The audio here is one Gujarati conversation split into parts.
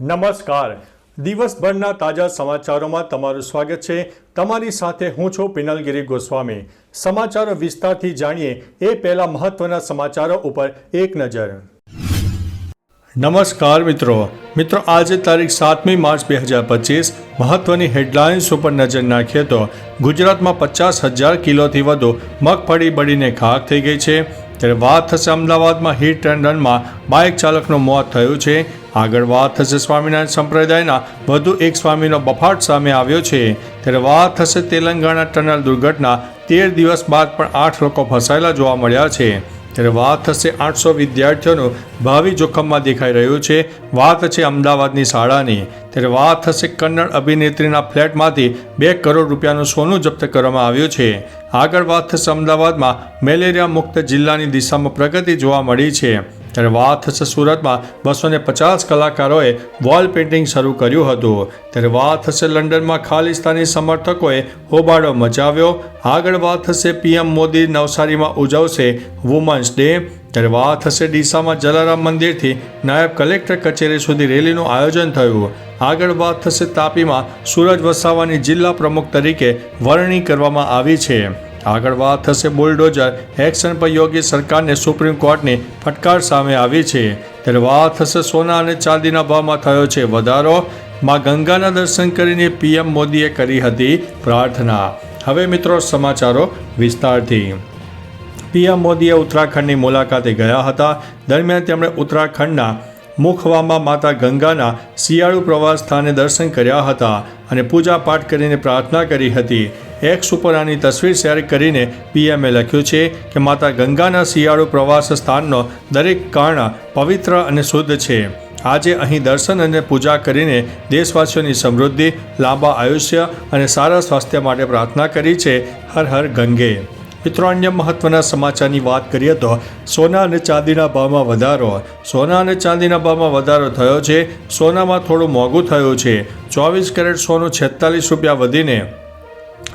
નમસ્કાર. દિવસભરના તાજા સમાચારોમાં તમારું સ્વાગત છે. તમારી સાથે હું છું પિનલગીરી ગોસ્વામી. સમાચારો વિસ્તારથી જાણીએ એ પહેલા મહત્વના સમાચારો ઉપર એક નજર. નમસ્કાર મિત્રો. મિત્રો, આજે તારીખ સાતમી માર્ચ બે હજાર પચીસ. મહત્વની હેડલાઇન્સ ઉપર નજર નાખીએ તો ગુજરાતમાં પચાસ હજાર કિલોથી વધુ મગફળી બળીને ખાક થઈ ગઈ છે. ત્યારે વાત થશે અમદાવાદમાં હિટ એન્ડ રનમાં. બાઇક ચાલકનું મોત થયું છે. આગળ વાત થશે સ્વામિનારાયણ સંપ્રદાયના. વધુ એક સ્વામીનો બફાટ સામે આવ્યો છે. ત્યારે વાત થશે તેલંગાણા ટનલ દુર્ઘટના. તેર દિવસ બાદ પણ આઠ લોકો ફસાયેલા જોવા મળ્યા છે. ત્યારે વાત થશે આઠસો વિદ્યાર્થીઓનું. ભાવિ જોખમમાં દેખાઈ રહ્યું છે. વાત છે અમદાવાદની શાળાની. ત્યારે વાત થશે કન્નડ અભિનેત્રીના ફ્લેટમાંથી બે કરોડ રૂપિયાનું સોનું જપ્ત કરવામાં આવ્યું છે. આગળ વાત થશે અમદાવાદમાં મેલેરિયા મુક્ત જિલ્લાની દિશામાં પ્રગતિ જોવા મળી છે. ત્યારે વાત થશે સુરતમાં બસો પચાસ કલાકારોએ વોલ પેઇન્ટિંગ શરૂ કર્યું હતું. ત્યારે વાત થશે લંડનમાં ખાલિસ્તાની સમર્થકોએ હોબાળો મચાવ્યો. આગળ વાત થશે પીએમ મોદી નવસારીમાં ઉજવશે વુમન્સ ડે. ત્યારે વાત થશે ડીસામાં જલારામ મંદિરથી નાયબ કલેક્ટર કચેરી સુધી રેલીનું આયોજન થયું. આગળ વાત થશે તાપીમાં સૂરજ વસાવાની જિલ્લા પ્રમુખ તરીકે વરણી કરવામાં આવી છે. આગળ વાત થશે બુલડોઝર એક્શન પર યોગી સરકારને સુપ્રીમ કોર્ટની ફટકાર સામે આવી છે. ત્યારે વાત થશે સોના અને ચાંદીના ભાવમાં થયો છે વધારો. માં ગંગાના દર્શન કરીને પીએમ મોદીએ કરી હતી પ્રાર્થના. હવે મિત્રો સમાચારો વિસ્તારથી. પીએમ મોદીએ ઉત્તરાખંડની મુલાકાતે ગયા હતા. દરમિયાન તેમણે ઉત્તરાખંડના મુખવામાં માતા ગંગાના શિયાળુ પ્રવાસ સ્થાને દર્શન કર્યા હતા અને પૂજા પાઠ કરીને પ્રાર્થના કરી હતી. એક્સ ઉપર આની તસવીર શેર કરીને પીએમએ લખ્યું છે કે માતા ગંગાના શિયાળુ પ્રવાસ સ્થાનનો દરેક કારણ પવિત્ર અને શુદ્ધ છે. આજે અહીં દર્શન અને પૂજા કરીને દેશવાસીઓની સમૃદ્ધિ, લાંબા આયુષ્ય અને સારા સ્વાસ્થ્ય માટે પ્રાર્થના કરી છે. હર હર ગંગે. મિત્રો, અન્ય મહત્વના સમાચારની વાત કરીએ તો સોના અને ચાંદીના ભાવમાં વધારો. સોના અને ચાંદીના ભાવમાં વધારો થયો છે. સોનામાં થોડું મોંઘું થયું છે. ચોવીસ કેરેટ સોનું છેતાલીસ રૂપિયા વધીને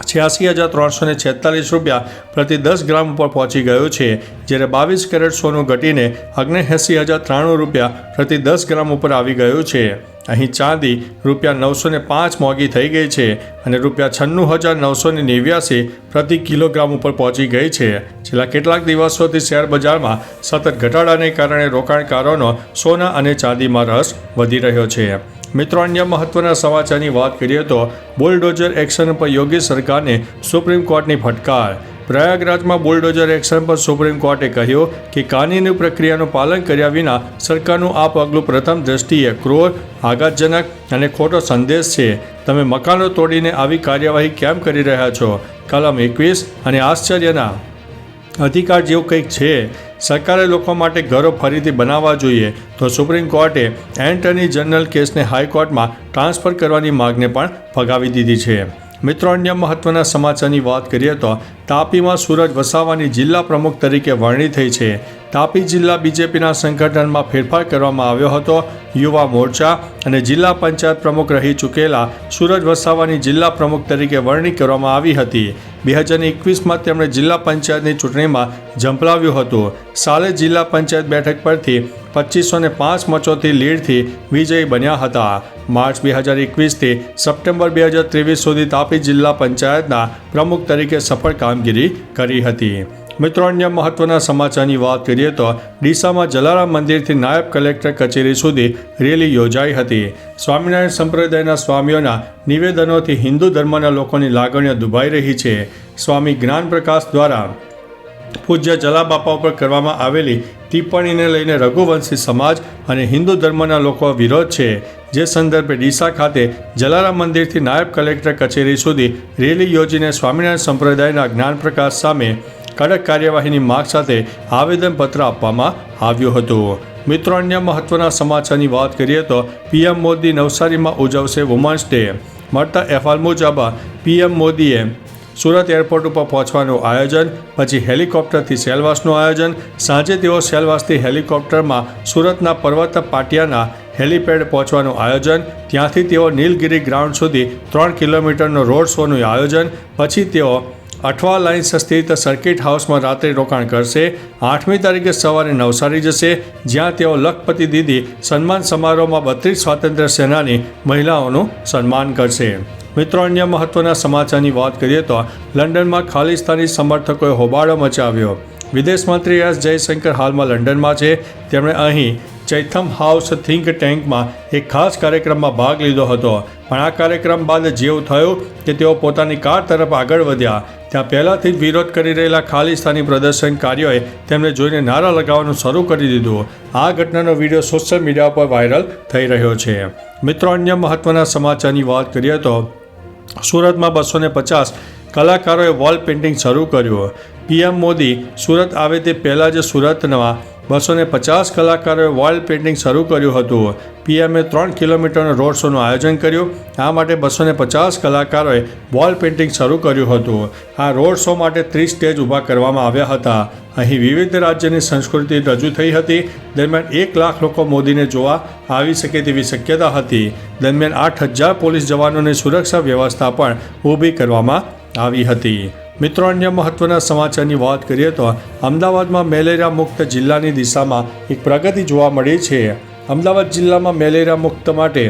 છ્યાસી હજાર ત્રણસો ને છેતાલીસ રૂપિયા પ્રતિ દસ ગ્રામ ઉપર પહોંચી ગયું છે, જ્યારે બાવીસ કેરેટ સોનું ઘટીને અગ્નેએંસી હજાર ત્રાણું રૂપિયા પ્રતિ દસ ગ્રામ ઉપર આવી ગયું છે. અહીં ચાંદી રૂપિયા નવસો ને પાંચ મોંઘી થઈ ગઈ છે અને રૂપિયા છન્નું હજાર નવસો ને નેવ્યાસી પ્રતિ કિલોગ્રામ ઉપર પહોંચી ગઈ છે. છેલ્લા કેટલાક દિવસોથી શેર બજારમાં સતત ઘટાડાને કારણે રોકાણકારોનો સોના અને ચાંદીમાં રસ વધી રહ્યો છે. મિત્રો, અન્ય મહત્વના સમાચારની વાત કરીએ તો બુલડોઝર એક્શન પર યોગી સરકારને સુપ્રીમ કોર્ટની ફટકાર પ્રયાગરાજમાં બુલડોઝર એક્શન પર સુપ્રીમ કોર્ટે કહ્યું કે કાનૂની પ્રક્રિયાનું પાલન કર્યા વિના સરકારનું આ પગલું પ્રથમ દ્રષ્ટિએ ક્રૂર, આઘાતજનક અને ખોટો સંદેશ છે. તમે મકાનો તોડીને આવી કાર્યવાહી કેમ કરી રહ્યા છો? કલમ એકવીસ અને આશ્ચર્યના અધિકાર જેવું કંઈક છે. સરકારે લોકો માટે ઘરો ફરીથી બનાવવા જોઈએ. તો સુપ્રીમ કોર્ટે એન્ટર્ની જનરલ કેસને હાઈકોર્ટમાં ટ્રાન્સફર કરવાની માગને પણ ફગાવી દીધી છે. મિત્રો, અન્ય મહત્વના સમાચારની વાત કરીએ તો તાપીમાં સુરજ વસાવાની જિલ્લા પ્રમુખ તરીકે વરણી થઈ છે. તાપી જિલ્લા બીજેપીના સંગઠનમાં ફેરફાર કરવામાં આવ્યો હતો. યુવા મોરચા અને જિલ્લા પંચાયત પ્રમુખ રહી ચૂકેલા સુરજ વસાવાની જિલ્લા પ્રમુખ તરીકે વરણી કરવામાં આવી હતી. બે હજાર એકવીસમાં તેમણે જિલ્લા પંચાયતની ચૂંટણીમાં ઝંપલાવ્યું હતું. સાલે જિલ્લા પંચાયત બેઠક પરથી પચીસો ને પાંચ મચોથી લીડથી વિજયી બન્યા હતા. માર્ચ બે હજાર એકવીસથી સપ્ટેમ્બર બે હજાર ત્રેવીસ સુધી તાપી જિલ્લા પંચાયતના પ્રમુખ તરીકે સફળ કામગીરી કરી હતી. મિત્રો, અન્ય મહત્વના સમાચારની વાત કરીએ તો ડીસામાં જલારામ મંદિરથી નાયબ કલેક્ટર કચેરી સુધી રેલી યોજાઈ હતી. સ્વામિનારાયણ સંપ્રદાયના સ્વામીઓના નિવેદનોથી હિન્દુ ધર્મના લોકોની લાગણીઓ દુભાઈ રહી છે. સ્વામી જ્ઞાન પ્રકાશ દ્વારા પૂજ્ય જલાબાપા ઉપર કરવામાં આવેલી ટિપ્પણીને લઈને રઘુવંશી સમાજ અને હિન્દુ ધર્મના લોકો વિરોધ છે. જે સંદર્ભે ડીસા ખાતે જલારામ મંદિરથી નાયબ કલેક્ટર કચેરી સુધી રેલી યોજીને સ્વામિનારાયણ સંપ્રદાયના જ્ઞાન પ્રકાશ સામે કડક કાર્યવાહીની માગ સાથે આવેદનપત્ર આપવામાં આવ્યું હતું. મિત્રો, અન્ય મહત્વના સમાચારની વાત કરીએ તો પીએમ મોદી નવસારીમાં ઉજવશે વુમન્સ ડે મળતા અહેવાલ મુજબ પીએમ મોદીએ સુરત એરપોર્ટ ઉપર પહોંચવાનું આયોજન, પછી હેલિકોપ્ટરથી સેલવાસનું આયોજન, સાંજે તેઓ સેલવાસથી હેલિકોપ્ટરમાં સુરતના પર્વત પાટિયાના હેલિપેડ પહોંચવાનું આયોજન, ત્યાંથી તેઓ નીલગિરી ગ્રાઉન્ડ સુધી ત્રણ કિલોમીટરનો રોડ શોનું આયોજન, પછી તેઓ અઠવા લાઇન્સ સ્થિત સર્કિટ હાઉસમાં રાત્રે રોકાણ કરશે. આઠમી તારીખે સવારે નવસારી જશે, જ્યાં તેઓ લખપતિ દીદી સન્માન સમારોહમાં બત્રીસ સ્વાતંત્ર્ય સેનાની મહિલાઓનું સન્માન કરશે. મિત્રો, અન્ય મહત્વના સમાચારની વાત કરીએ તો લંડનમાં ખાલિસ્તાની સમર્થકોએ હોબાળો મચાવ્યો. વિદેશ મંત્રી એસ જયશંકર હાલમાં લંડનમાં છે. તેમણે અહીં ચૈથમ હાઉસ થિંક ટેન્કમાં એક ખાસ કાર્યક્રમમાં ભાગ લીધો હતો. પણ આ કાર્યક્રમ બાદ જેવું થયું કે તેઓ પોતાની કાર તરફ આગળ વધ્યા. ત્યાં પહેલાંથી જ વિરોધ કરી રહેલા ખાલિસ્તાની પ્રદર્શનકારીઓએ તેમને જોઈને નારા લગાવવાનું શરૂ કરી દીધું. આ ઘટનાનો વીડિયો સોશિયલ મીડિયા પર વાયરલ થઈ રહ્યો છે. મિત્રો, અન્ય મહત્વના સમાચારની વાત કરીએ તો સુરતમાં બસો પચાસ કલાકારોએ વોલ પેઇન્ટિંગ શરૂ કર્યું. પીએમ મોદી સુરત આવે તે પહેલાં જ સુરતમાં બસો ને પચાસ કલાકારોએ વોલ પેઇન્ટિંગ શરૂ કર્યું હતું. પીએમએ ત્રણ કિલોમીટરનો રોડ શોનું આયોજન કર્યું. આ માટે બસો પચાસ કલાકારોએ વોલ પેઇન્ટિંગ શરૂ કર્યું હતું. આ રોડ શો માટે ત્રીસ સ્ટેજ ઊભા કરવામાં આવ્યા હતા. અહીં વિવિધ રાજ્યની સંસ્કૃતિ રજૂ થઈ હતી. દરમિયાન એક લાખ લોકો મોદીને જોવા આવી શકે તેવી શક્યતા હતી. દરમિયાન આઠ હજાર પોલીસ જવાનોની સુરક્ષા વ્યવસ્થા પણ ઊભી કરવામાં આવી હતી. મિત્રો, અન્ય મહત્વના સમાચારની વાત કરીએ તો અમદાવાદમાં મેલેરિયા મુક્ત જિલ્લાની દિશામાં એક પ્રગતિ જોવા મળી છે. અમદાવાદ જિલ્લામાં મેલેરિયા મુક્ત માટે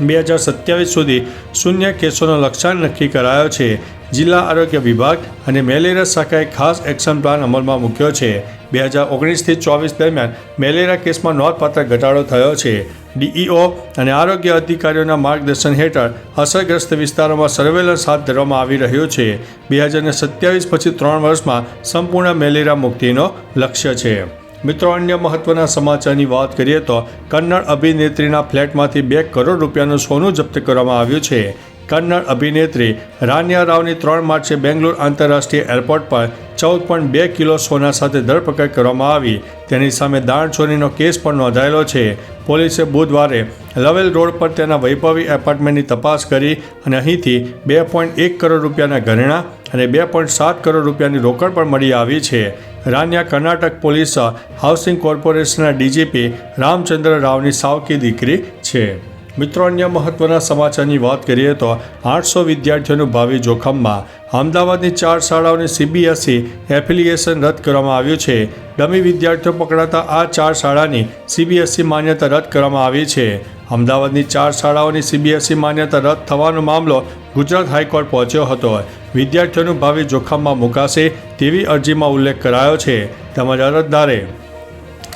બે હજાર સત્યાવીસ સુધી શૂન્ય કેસોનો લક્ષ્યાંક નક્કી કરાયો છે. જિલ્લા આરોગ્ય વિભાગ અને મેલેરિયા શાખાએ ખાસ એક્શન પ્લાન અમલમાં મૂક્યો છે. બે હજાર ઓગણીસથી ચોવીસ દરમિયાન મેલેરિયા કેસમાં નોંધપાત્ર ઘટાડો થયો છે. ડીઈઓ અને આરોગ્ય અધિકારીઓના માર્ગદર્શન હેઠળ અસરગ્રસ્ત વિસ્તારોમાં સર્વેલન્સ હાથ ધરવામાં આવી રહ્યું છે. બે હજાર સત્યાવીસ પછી ત્રણ વર્ષમાં સંપૂર્ણ મેલેરિયા મુક્તિનો લક્ષ્ય છે. મિત્રો, અન્ય મહત્વના સમાચારની વાત કરીએ તો કન્નડ અભિનેત્રીના ફ્લેટમાંથી બે કરોડ રૂપિયાનું સોનું જપ્ત કરવામાં આવ્યું છે. કન્નડ અભિનેત્રી રાન્યા રાવની ત્રણ માર્ચે બેંગ્લોર આંતરરાષ્ટ્રીય એરપોર્ટ પર ચૌદ પોઈન્ટ બે કિલો સોના સાથે ધરપકડ કરવામાં આવી. તેની સામે દાણચોરીનો કેસ પણ નોંધાયેલો છે. પોલીસે બુધવારે લવેલ રોડ પર તેના વૈભવી એપાર્ટમેન્ટની તપાસ કરી અને અહીંથી બે પોઈન્ટ એક કરોડ રૂપિયાના ઘરેણાં અને બે પોઈન્ટ સાત કરોડ રૂપિયાની રોકડ પણ મળી આવી છે. રાન્યા કર્ણાટક પોલીસ હાઉસિંગ કોર્પોરેશનના ડીજીપી રામચંદ્ર રાવની સાવકી દીકરી છે. મિત્રો, અન્ય મહત્વના સમાચારની વાત કરીએ તો આઠસો વિદ્યાર્થીઓનું ભાવિ જોખમમાં અમદાવાદની ચાર શાળાઓની સીબીએસઈ એફિલિએશન રદ કરવામાં આવ્યું છે. ડમી વિદ્યાર્થીઓ પકડાતા આ ચાર શાળાની સીબીએસઈ માન્યતા રદ કરવામાં આવી છે. અમદાવાદની ચાર શાળાઓની સીબીએસઈ માન્યતા રદ થવાનો મામલો ગુજરાત હાઈકોર્ટ પહોંચ્યો હતો. વિદ્યાર્થીઓનું ભાવિ જોખમમાં મુકાશે તેવી અરજીમાં ઉલ્લેખ કરાયો છે. તેમજ અરજદારે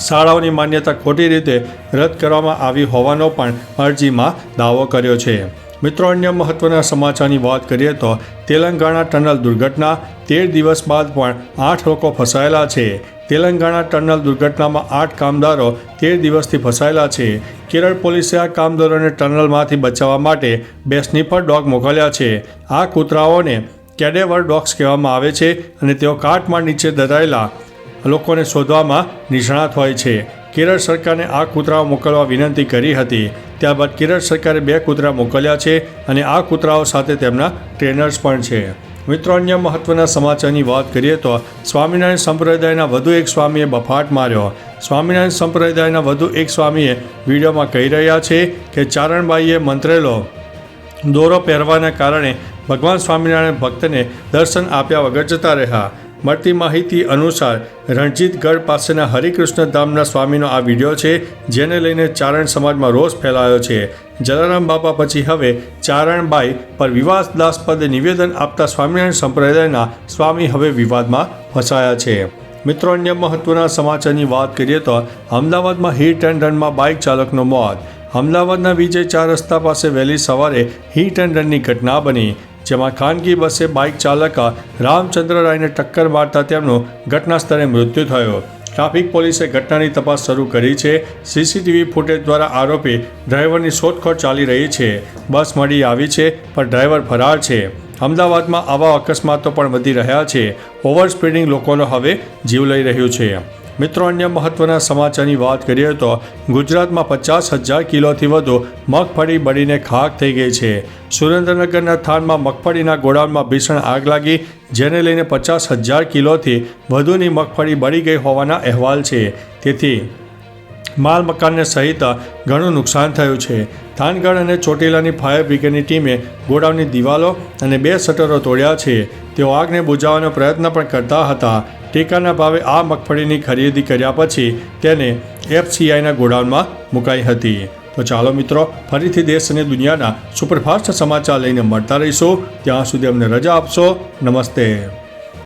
શાળાઓની માન્યતા ખોટી રીતે રદ કરવામાં આવી હોવાનો પણ અરજીમાં દાવો કર્યો છે. મિત્રો, અન્ય મહત્વના સમાચારની વાત કરીએ તો તેલંગાણા ટનલ દુર્ઘટના તેર દિવસ બાદ પણ આઠ લોકો ફસાયેલા છે. તેલંગાણા ટનલ દુર્ઘટનામાં આઠ કામદારો તેર દિવસથી ફસાયેલા છે. કેરળ પોલીસે આ કામદારોને ટનલમાંથી બચાવવા માટે બે સ્નીફર ડોગ મોકલ્યા છે. આ કૂતરાઓને કેડેવર ડોગ્સ કહેવામાં આવે છે અને તેઓ કાટમાં નીચે દટાયેલા લોકોને શોધવામાં નિષ્ણાત હોય છે. કેરળ સરકારને આ કૂતરાઓ મોકલવા વિનંતી કરી હતી. ત્યારબાદ કેરળ સરકારે બે કૂતરા મોકલ્યા છે અને આ કૂતરાઓ સાથે તેમના ટ્રેનર્સ પણ છે. મિત્રો, અન્ય મહત્વના સમાચારની વાત કરીએ તો સ્વામિનારાયણ સંપ્રદાયના વધુ એક સ્વામીએ બફાટ માર્યો. સ્વામિનારાયણ સંપ્રદાયના વધુ એક સ્વામીએ વિડીયોમાં કહી રહ્યા છે કે ચારણબાઈએ મંત્રેલો, દોરો પહેરવાના કારણે ભગવાન સ્વામિનારાયણ ભક્તને દર્શન આપ્યા વગર જતા રહ્યા. મળતી માહિતી અનુસાર રણજીતગઢ પાસેના હરિકૃષ્ણ ધામના સ્વામીનો આ વીડિયો છે, જેને લઈને ચારણ સમાજમાં રોષ ફેલાયો છે. જલારામ બાપા પછી હવે ચારણબાઈ પર વિવાદાસ્પદ નિવેદન આપતા સ્વામિનારાયણ સંપ્રદાયના સ્વામી હવે વિવાદમાં ફસાયા છે. મિત્રો, અન્ય મહત્વના સમાચારની વાત કરીએ તો અમદાવાદમાં હિટ એન્ડ રનમાં બાઇક ચાલકનો મોત. અમદાવાદના વિજય ચાર રસ્તા પાસે વહેલી સવારે હિટ એન્ડ રનની ઘટના બની. જેમાં ખાનગી બસે બાઇક ચાલક રામચંદ્ર રાયને ટક્કર મારતા તેમનો ઘટના સ્થળે મૃત્યુ થયો. ટ્રાફિક પોલીસે ઘટનાની તપાસ શરૂ કરી છે. સીસીટીવી ફૂટેજ દ્વારા આરોપી ડ્રાઈવરની શોધખોળ ચાલી રહી છે. બસ મળી આવી છે, પણ ડ્રાઈવર ફરાર છે. અમદાવાદમાં આવા અકસ્માતો પણ વધી રહ્યા છે. ઓવર સ્પીડિંગ લોકોનો હવે જીવ લઈ રહ્યું છે. મિત્રો, અન્ય મહત્વના સમાચારની વાત કરીએ તો ગુજરાતમાં પચાસ હજાર કિલોથી વધુ મગફળી બળીને ખાક થઈ ગઈ છે. સુરેન્દ્રનગરના થાનમાં મગફળીના ગોડાઉનમાં ભીષણ આગ લાગી, જેને લઈને પચાસ હજાર કિલોથી વધુની મગફળી બળી ગઈ હોવાના અહેવાલ છે. તેથી માલ મકાનને સહિત ઘણું નુકસાન થયું છે. થાનગઢ અને ચોટીલાની ફાયર બ્રિગેડની ટીમે ગોડાઉનની દિવાલો અને બે શટરો તોડ્યા છે. તેઓ આગને બુજાવવાનો પ્રયત્ન પણ કરતા હતા. ટેકાના ભાવે આ મગફળીની ખરીદી કર્યા પછી તેને એફસીઆઈના ગોડાઉનમાં મુકાઈ હતી. તો ચાલો મિત્રો, ફરીથી દેશ અને દુનિયાના સુપરફાસ્ટ સમાચાર લઈને મળતા રહીશું. ત્યાં સુધી અમને રજા આપશો. નમસ્તે.